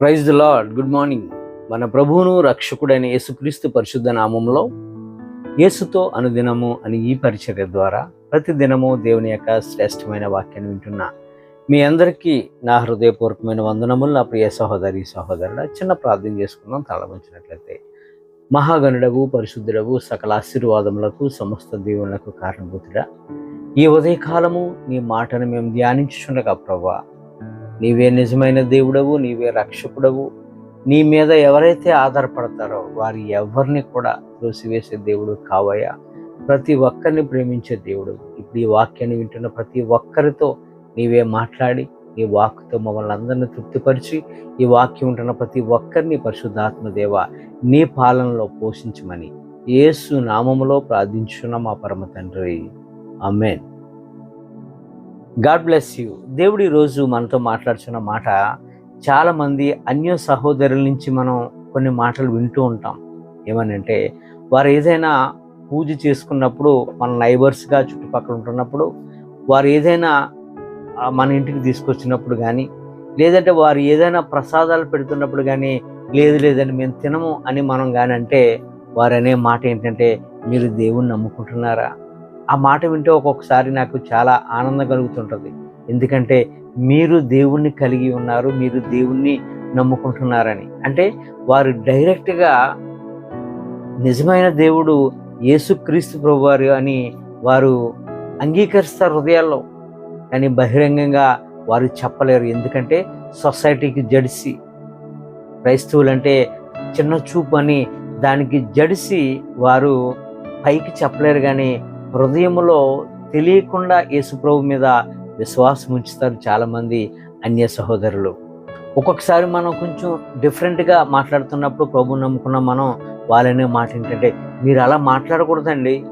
Praise the lord. Good morning. మన ప్రభువును రక్షకుడైన యేసుక్రీస్తు పరిశుద్ధ నామంలో యేసుతో అనుదినము అని ఈ పరిచర్య ద్వారా ప్రతిదినము దేవుని యొక్క శ్రేష్టమైన వాక్యాన్ని వింటున్నా మీ అందరికీ నా హృదయపూర్వకమైన వందనములు. నా ప్రియ సహోదరి సహోదరుడ చిన్న ప్రార్థన చేసుకుందాం. తలవంచినట్లయితే మహాగణుడవు పరిశుద్ధుడవు సకల ఆశీర్వాదములకు సమస్త దేవులకు కారణభూతుడా. ఈ ఉదయకాలము నీ మాటను మేము ధ్యానించుచుండగా ప్రభా నీవే నిజమైన దేవుడవు నీవే రక్షకుడవు. నీ మీద ఎవరైతే ఆధారపడతారో వారి ఎవరిని కూడా త్రోసివేసే దేవుడు కావయ్యా. ప్రతి ఒక్కరిని ప్రేమించే దేవుడు. ఇప్పుడు ఈ వాక్యాన్ని వింటున్న ప్రతి ఒక్కరితో నీవే మాట్లాడి నీ వాక్తో మమ్మల్ని అందరిని తృప్తిపరిచి ఈ వాక్యం ఉంటున్న ప్రతి ఒక్కరిని పరిశుద్ధాత్మదేవ నీ పాలనలో పోషించమని ఏసు నామములో ప్రార్థించున్న మా పరమ తండ్రి. Amen God bless you. దేవుడు ఈరోజు మనతో మాట్లాడుతున్న మాట చాలామంది అన్య సహోదరుల నుంచి మనం కొన్ని మాటలు వింటూ ఉంటాం. ఏమనంటే వారు ఏదైనా పూజ చేసుకున్నప్పుడు మన నైబర్స్గా చుట్టుపక్కల ఉంటున్నప్పుడు వారు ఏదైనా మన ఇంటికి తీసుకొచ్చినప్పుడు కానీ లేదంటే వారు ఏదైనా ప్రసాదాలు పెడుతున్నప్పుడు కానీ లేదు లేదని మేము తినము అని మనం కానీ అంటే వారు అనే మాట ఏంటంటే మీరు దేవుణ్ణి నమ్ముకుంటున్నారా? ఆ మాట వింటే ఒక్కొక్కసారి నాకు చాలా ఆనందం కలుగుతుంటుంది. ఎందుకంటే మీరు దేవుణ్ణి కలిగి ఉన్నారు మీరు దేవుణ్ణి నమ్ముకుంటున్నారని. అంటే వారు డైరెక్ట్గా నిజమైన దేవుడు యేసుక్రీస్తు ప్రభువారు అని వారు అంగీకరిస్తారు హృదయాల్లో. కానీ బహిరంగంగా వారు చెప్పలేరు. ఎందుకంటే సొసైటీకి జడిసి క్రైస్తవులంటే చిన్న చూపు అని దానికి జడిసి వారు పైకి చెప్పలేరు. కానీ హృదయంలో తెలియకుండా యేసుప్రభు మీద విశ్వాసం ఉంచుతారు చాలామంది అన్య సహోదరులు. ఒక్కొక్కసారి మనం కొంచెం డిఫరెంట్గా మాట్లాడుతున్నప్పుడు ప్రభు నమ్ముకున్న మనం వాళ్ళనే మాట ఏంటంటే మీరు అలా మాట్లాడకూడదండి.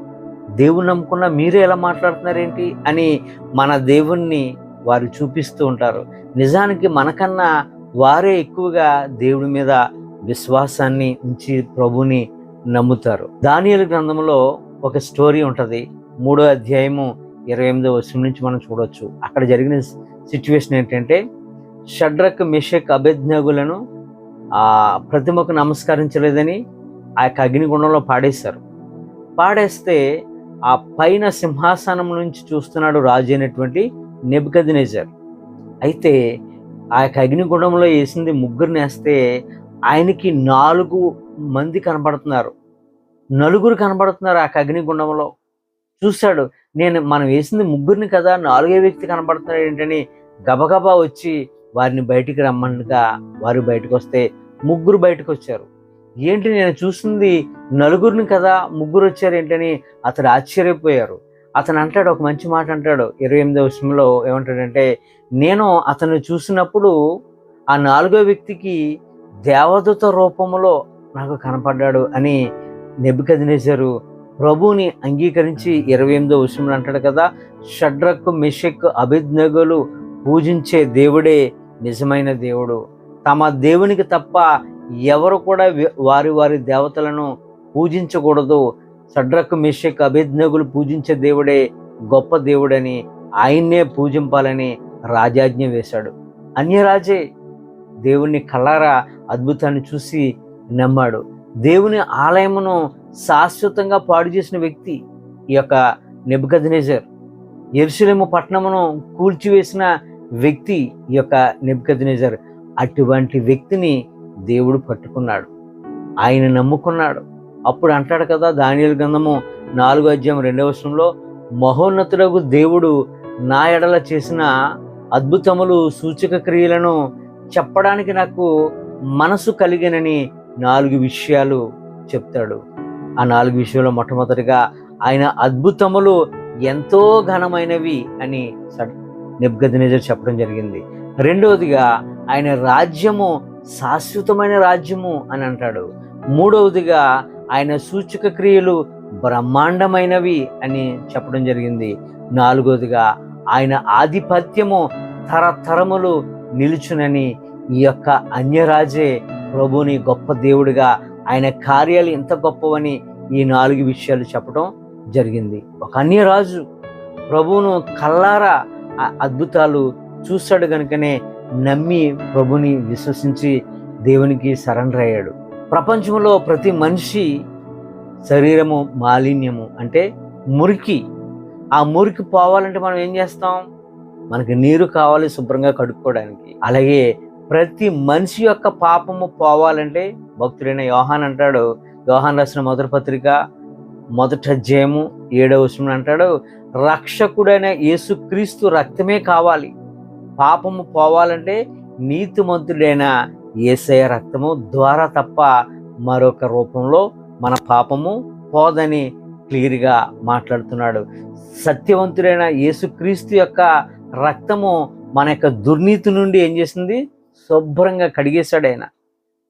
దేవుని నమ్ముకున్న మీరు ఎలా మాట్లాడుతున్నారేంటి? అని మన దేవుణ్ణి వారు చూపిస్తూ ఉంటారు. నిజానికి మనకన్నా వారే ఎక్కువగా దేవుడి మీద విశ్వాసాన్ని ఉంచి ప్రభుని నమ్ముతారు. దానియలు గ్రంథంలో ఒక స్టోరీ ఉంటుంది. మూడో అధ్యాయము ఇరవై ఎనిమిదో వర్షం నుంచి మనం చూడవచ్చు అక్కడ జరిగిన సిచ్యువేషన్ ఏంటంటే షడ్రక్ మిషక్ అభిజ్ఞగులను ఆ ప్రతిమకు నమస్కరించలేదని ఆ యొక్క అగ్నిగుండంలో పాడేశారు. పాడేస్తే ఆ పైన సింహాసనం నుంచి చూస్తున్నాడు రాజు అయినటువంటి నెబుకదినేజర్. అయితే ఆ యొక్క అగ్నిగుండంలో వేసింది ముగ్గురిని వేస్తే ఆయనకి నాలుగు మంది కనబడుతున్నారు. నలుగురు కనబడుతున్నారు ఆ యొక్క అగ్నిగుండంలో. చూశాడు. నేను మనం వేసింది ముగ్గురిని కదా నాలుగే వ్యక్తి కనబడుతున్నాడు ఏంటని గబగబా వచ్చి వారిని బయటికి రమ్మన్నగా వారు బయటకు వస్తే ముగ్గురు బయటకు వచ్చారు ఏంటి నేను చూసింది నలుగురిని కదా ముగ్గురు వచ్చారు ఏంటని అతడు ఆశ్చర్యపోయారు. అతను అంటాడు ఒక మంచి మాట అంటాడు. ఇరవై ఎనిమిదవ విషయంలో ఏమంటాడంటే నేను అతను చూసినప్పుడు ఆ నాలుగో వ్యక్తికి దేవదూత రూపంలో నాకు కనపడ్డాడు అని నెబ్బికదినేశారు ప్రభువుని అంగీకరించి ఇరవై ఎనిమిదో విషయంలో అంటాడు కదా షడ్రకు మెషక్ అభిజ్ఞగులు పూజించే దేవుడే నిజమైన దేవుడు. తమ దేవునికి తప్ప ఎవరు కూడా వారి వారి దేవతలను పూజించకూడదు. షడ్రకు మెషక్ అభిజ్ఞగులు పూజించే దేవుడే గొప్ప దేవుడని ఆయన్నే పూజింపాలని రాజాజ్ఞ వేశాడు. అన్యరాజే దేవుని కళ్ళారా అద్భుతాన్ని చూసి నమ్మాడు. దేవుని ఆలయమును శాశ్వతంగా పాడు చేసిన వ్యక్తి ఈ యొక్క నెబుకద్నేజర్. ఎరుసలేము పట్టణమును కూల్చివేసిన వ్యక్తి ఈ యొక్క నెబుకద్నేజర్. అటువంటి వ్యక్తిని దేవుడు పట్టుకున్నాడు. ఆయన నమ్ముకున్నాడు. అప్పుడు అంటాడు కదా దానియల గ్రంథము నాలుగో అధ్యాయం రెండవ వర్షంలో మహోన్నతులకు దేవుడు నా ఎడల చేసిన అద్భుతములు సూచక క్రియలను చెప్పడానికి నాకు మనసు కలిగినని నాలుగు విషయాలు చెప్తాడు. ఆ నాలుగు విషయంలో మొట్టమొదటిగా ఆయన అద్భుతములు ఎంతో ఘనమైనవి అని నెబ్గదినేజర్ చెప్పడం జరిగింది. రెండవదిగా ఆయన రాజ్యము శాశ్వతమైన రాజ్యము అని అంటాడు. మూడవదిగా ఆయన సూచక క్రియలు బ్రహ్మాండమైనవి అని చెప్పడం జరిగింది. నాలుగవదిగా ఆయన ఆధిపత్యము తరతరములు నిలుచునని ఈ యొక్క అన్యరాజే ప్రభుని గొప్ప దేవుడిగా ఆయన కార్యాలు ఎంత గొప్పవని ఈ నాలుగు విషయాలు చెప్పడం జరిగింది. ఒక అన్యరాజు ప్రభువును కల్లారా అద్భుతాలు చూశాడు కనుకనే నమ్మి ప్రభుని విశ్వసించి దేవునికి సరెండర్ అయ్యాడు. ప్రపంచంలో ప్రతి మనిషి శరీరము మాలిన్యము అంటే మురికి. ఆ మురికి పోవాలంటే మనం ఏం చేస్తాం? మనకి నీరు కావాలి శుభ్రంగా కడుక్కోవడానికి. అలాగే ప్రతి మనిషి యొక్క పాపము పోవాలంటే భక్తుడైన యోహాన్ అంటాడు. యోహాన్ రాసిన మొదటి పత్రిక మొదట జయము ఏడవ వచనం అంటాడు రక్షకుడైన యేసుక్రీస్తు రక్తమే కావాలి. పాపము పోవాలంటే నీతిమంతుడైన ఏసయ రక్తము ద్వారా తప్ప మరొక రూపంలో మన పాపము పోదని క్లియర్గా మాట్లాడుతున్నాడు. సత్యవంతుడైన యేసుక్రీస్తు యొక్క రక్తము మన యొక్క దుర్నీతి నుండి ఏం చేసింది? శుభ్రంగా కడిగేశాడు ఆయన.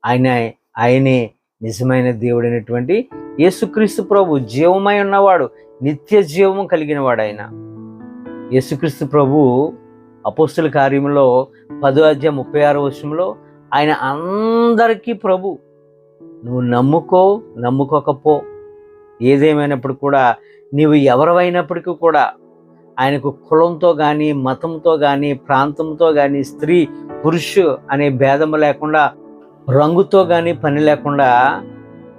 ఆయన ఆయనే నిజమైన దేవుడైనటువంటి యేసుక్రీస్తు ప్రభు జీవమై ఉన్నవాడు నిత్య జీవము కలిగిన వాడు ఆయన యేసుక్రీస్తు ప్రభు అపోస్తుల కార్యంలో పదో అధ్యాయం ముప్పై ఆరో వర్షంలో ఆయన అందరికీ ప్రభు నువ్వు నమ్ముకో నమ్ముకోకపో. ఏదేమైనప్పుడు కూడా నీవు ఎవరివైనప్పటికీ కూడా ఆయనకు కులంతో కానీ మతంతో కానీ ప్రాంతంతో కానీ స్త్రీ పురుషు అనే భేదము లేకుండా రంగుతో కానీ పని లేకుండా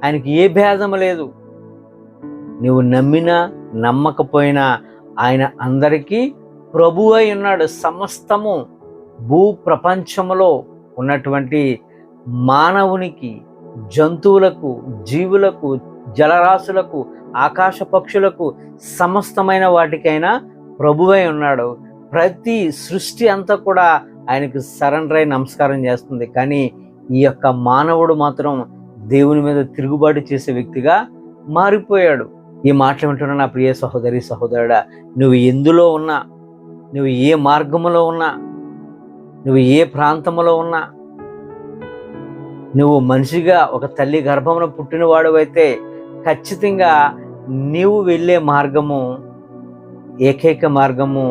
ఆయనకి ఏ భేదం లేదు. నువ్వు నమ్మినా నమ్మకపోయినా ఆయన అందరికీ ప్రభు అయి ఉన్నాడు. సమస్తము భూ ప్రపంచంలో ఉన్నటువంటి మానవునికి జంతువులకు జీవులకు జలరాశులకు ఆకాశ పక్షులకు సమస్తమైన వాటికైనా ప్రభువై ఉన్నాడు. ప్రతి సృష్టి అంతా కూడా ఆయనకు సరెండర్ అయి నమస్కారం చేస్తుంది. కానీ ఈ యొక్క మానవుడు మాత్రం దేవుని మీద తిరుగుబాటు చేసే వ్యక్తిగా మారిపోయాడు. ఈ మాటలు వింటున్న నా ప్రియ సహోదరి సహోదరుడా నువ్వు ఎందులో ఉన్నా నువ్వు ఏ మార్గములో ఉన్నా నువ్వు ఏ ప్రాంతంలో ఉన్నా నువ్వు మనిషిగా ఒక తల్లి గర్భంలో పుట్టినవాడు అయితే ఖచ్చితంగా నీవు వెళ్ళే మార్గము ఏకైక మార్గము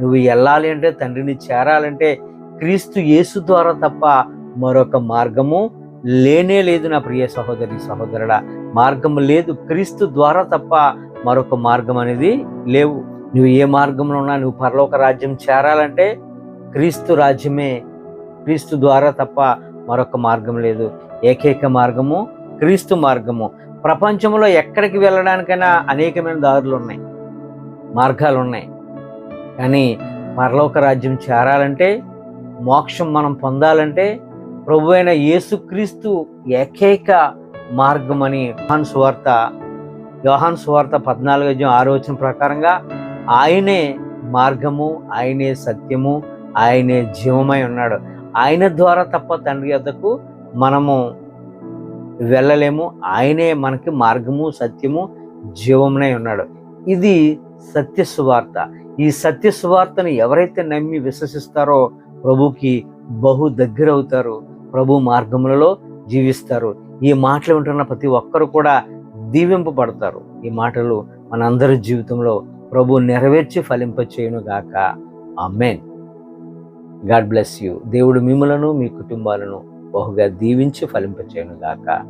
నువ్వు వెళ్ళాలి అంటే తండ్రిని చేరాలంటే క్రీస్తు యేసు ద్వారా తప్ప మరొక మార్గము లేనే లేదు నా ప్రియ సహోదరి సహోదరుడా. మార్గము లేదు క్రీస్తు ద్వారా తప్ప మరొక మార్గం అనేది లేవు. నువ్వు ఏ మార్గంలో ఉన్నా నువ్వు పరలోక రాజ్యం చేరాలంటే క్రీస్తు రాజ్యమే. క్రీస్తు ద్వారా తప్ప మరొక మార్గం లేదు. ఏకైక మార్గము క్రీస్తు మార్గము. ప్రపంచంలో ఎక్కడికి వెళ్ళడానికైనా అనేకమైన దారులు ఉన్నాయి మార్గాలు ఉన్నాయి కానీ పరలోక రాజ్యం చేరాలంటే మోక్షం మనం పొందాలంటే ప్రభు అయిన యేసుక్రీస్తు ఏకైక మార్గం అని యోహాన్ సువార్త యోహాన్ సువార్త పద్నాలుగు అధ్యయం ఆరోచన ప్రకారంగా ఆయనే మార్గము ఆయనే సత్యము ఆయనే జీవమై ఉన్నాడు. ఆయన ద్వారా తప్ప తండ్రి వద్దకు మనము వెళ్ళలేము. ఆయనే మనకి మార్గము సత్యము జీవమునై ఉన్నాడు. ఇది సత్య సువార్త. ఈ సత్య సువార్తను ఎవరైతే నమ్మి విశ్వసిస్తారో ప్రభుకి బహు దగ్గర అవుతారు ప్రభు మార్గములలో జీవిస్తారు. ఈ మాటలు వింటున్న ప్రతి ఒక్కరు కూడా దీవింపబడతారు. ఈ మాటలు మనందరి జీవితంలో ప్రభు నెరవేర్చి ఫలింపచేయును గాక. Amen God bless you. దేవుడు మిమ్మలను మీ కుటుంబాలను బహుగా దీవించి ఫలింపచేయును గాక.